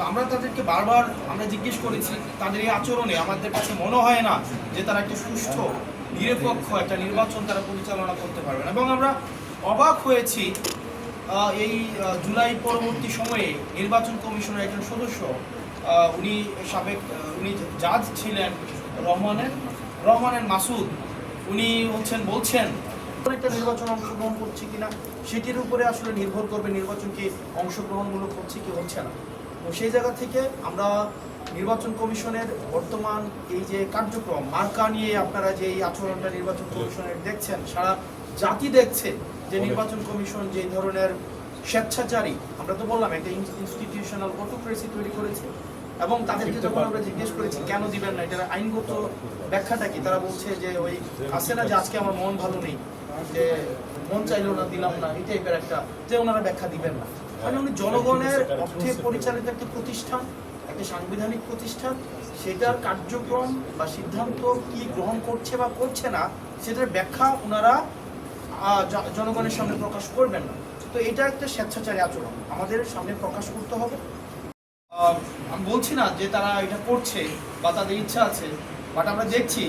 তো আমরা তাদেরকে বারবার আমরা জিজ্ঞেস করেছি, তাদের এই আচরণে আমাদের কাছে মনে হয় না যে তারা একটা সুষ্ঠু, নিরপেক্ষ একটা নির্বাচন তারা পরিচালনা করতে পারবেন এবং আমরা অবাক হয়েছি এই জুলাই পরবর্তী সময়ে নির্বাচন কমিশনের একজন সদস্য উনি সাবেক উনি জাজ ছিলেন রহমানের রহমানের মাসুদ। উনি হচ্ছেন, বলছেন একটা নির্বাচন অংশগ্রহণ করছে কিনা, সেটির উপরে আসলে নির্ভর করবে নির্বাচনকে অংশগ্রহণমূলক হচ্ছে কি হচ্ছে না। সেই জায়গা থেকে আমরা নির্বাচন কমিশনের বর্তমান এই যে কার্যক্রম মার্কা নিয়ে আপনারা যে এই আচরণটা নির্বাচন কমিশনের দেখছেন সারা জাতি দেখছে যে নির্বাচন কমিশন যে ধরনের স্বেচ্ছাচারী আমরা তো বললাম একটা ইনস্টিটিউশনাল অটোক্রেসি তৈরি করেছে। এবং তাদেরকে যখন আমরা জিজ্ঞেস করেছি, কেন দিবেন না? এটার আইনগত ব্যাখ্যাটা কি? তারা বলছে যে, ওই আছে না যে আজকে আমার মন ভালো নেই, যে মন চাইলো না, দিলাম না, এই টাইপের একটা, যে ওনারা ব্যাখ্যা দিবেন না। মানে উনি জনগণের অর্থে পরিচালিত একটা প্রতিষ্ঠান, একটা সাংবিধানিক প্রতিষ্ঠান, সেটার কার্যক্রম বা সিদ্ধান্ত কি গ্রহণ করছে বা করছে না, সেটার ব্যাখ্যা ওনারা জনগণের সামনে প্রকাশ করবেন না। তো এটা একটা স্বেচ্ছাচারী আচরণ। আমাদের সামনে প্রকাশ করতে হবে। আমি বলছি না যে তারা এটা করছে বা তাদের ইচ্ছা আছে বাট আমরা দেখছি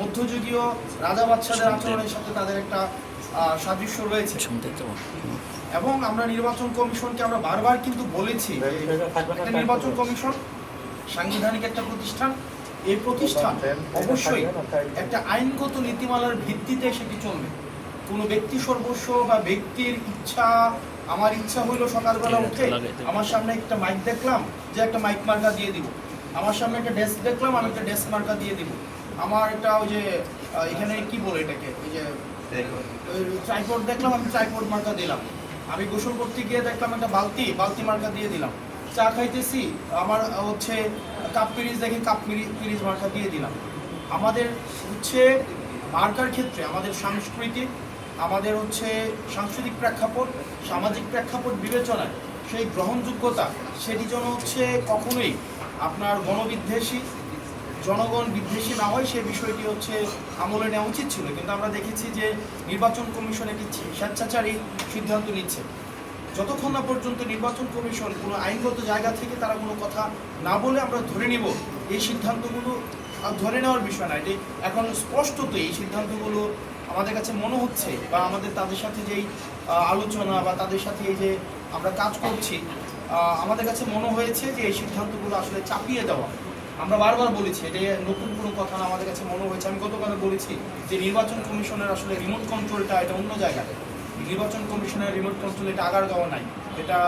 মধ্যযুগীয় রাজা বাচ্চাদের আচরণের সাথে তাদের একটা সাদৃশ্য রয়েছে। এবং আমরা নির্বাচন কমিশনকে আমরা বারবার কিন্তু বলেছি একটা নির্বাচন কমিশন সাংবিধানিক একটা প্রতিষ্ঠান এই প্রতিষ্ঠান অবশ্যই একটা আইনগত নীতিমালার ভিত্তিতে সেটি চলবে। কোনো ব্যক্তি সর্বস্ব বা ব্যক্তির ইচ্ছা আমার ইচ্ছা হইল সকালবেলা উঠে আমার সামনে একটা মাইক দেখলাম যে একটা মাইক মার্কা দিয়ে দিব। আমার সামনে একটা ডেস্ক দেখলাম আমি একটা ডেস্ক মার্কা দিয়ে দিব। আমার একটা ওই যে এখানে কি বলে এটাকে? ওই যে ট্রাইপড দেখলাম আমি ট্রাইপড মার্কা দিলাম। আমি গোসল করতে গিয়ে দেখলাম একটা বালতি বালতি মার্কা দিয়ে দিলাম। চা খাইতেছি আমার হচ্ছে কাপ পিরিজ দেখে কাপ পিরিজ মার্কা দিয়ে দিলাম। আমাদের হচ্ছে মার্কার ক্ষেত্রে আমাদের সাংস্কৃতিক আমাদের হচ্ছে সাংস্কৃতিক প্রেক্ষাপট, সামাজিক প্রেক্ষাপট বিবেচনায় সেই গ্রহণযোগ্যতা, সেটি যেন হচ্ছে কখনোই আপনার গণবিদ্বেষী, জনগণ বিদ্বেষী না হয় সেই বিষয়টি হচ্ছে আমলে নেওয়া উচিত ছিল। কিন্তু আমরা দেখেছি যে নির্বাচন কমিশন একটি স্বেচ্ছাচারী সিদ্ধান্ত নিচ্ছে। যতক্ষণ না পর্যন্ত নির্বাচন কমিশন কোনো আইনগত জায়গা থেকে তারা কোনো কথা না বলে আমরা ধরে নিব, এই সিদ্ধান্তগুলো ধরে নেওয়ার বিষয় না। এটি এখন স্পষ্টত এই সিদ্ধান্তগুলো আমাদের কাছে মনে হচ্ছে বা আমাদের তাদের সাথে যেই আলোচনা বা তাদের সাথে এই যে আমরা কাজ করছি আমাদের কাছে মনে হয়েছে যে এই সিদ্ধান্তগুলো আসলে চাপিয়ে দেওয়া। আমরা বারবার বলেছি এটা নতুন কোনো কথা না, আমাদের কাছে মনে হয়েছে। আমি গতকাল বলেছি যে নির্বাচন কমিশনের আসলে রিমোট কন্ট্রোলটা এটা অন্য জায়গায় নির্বাচন কমিশনের রিমোট কন্ট্রোল এটা গাওয়া নাই। এটা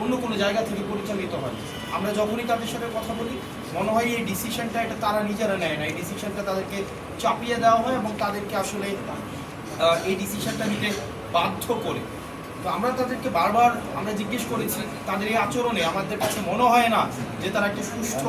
অন্য কোনো জায়গা থেকে পরিচালিত হয়। আমরা যখনই তাদের সাথে কথা বলি, মনে হয় এই ডিসিশনটা এটা তারা নিজেরা নেয় না। এই ডিসিশনটা তাদেরকে চাপিয়ে দেওয়া হয় এবং তাদেরকে আসলে এই ডিসিশনটা নিতে বাধ্য করে। তো আমরা তাদেরকে বারবার আমরা জিজ্ঞেস করেছি, তাদের এই আচরণে আমাদের কাছে মনে হয় না যে তারা একটা সুষ্ঠু।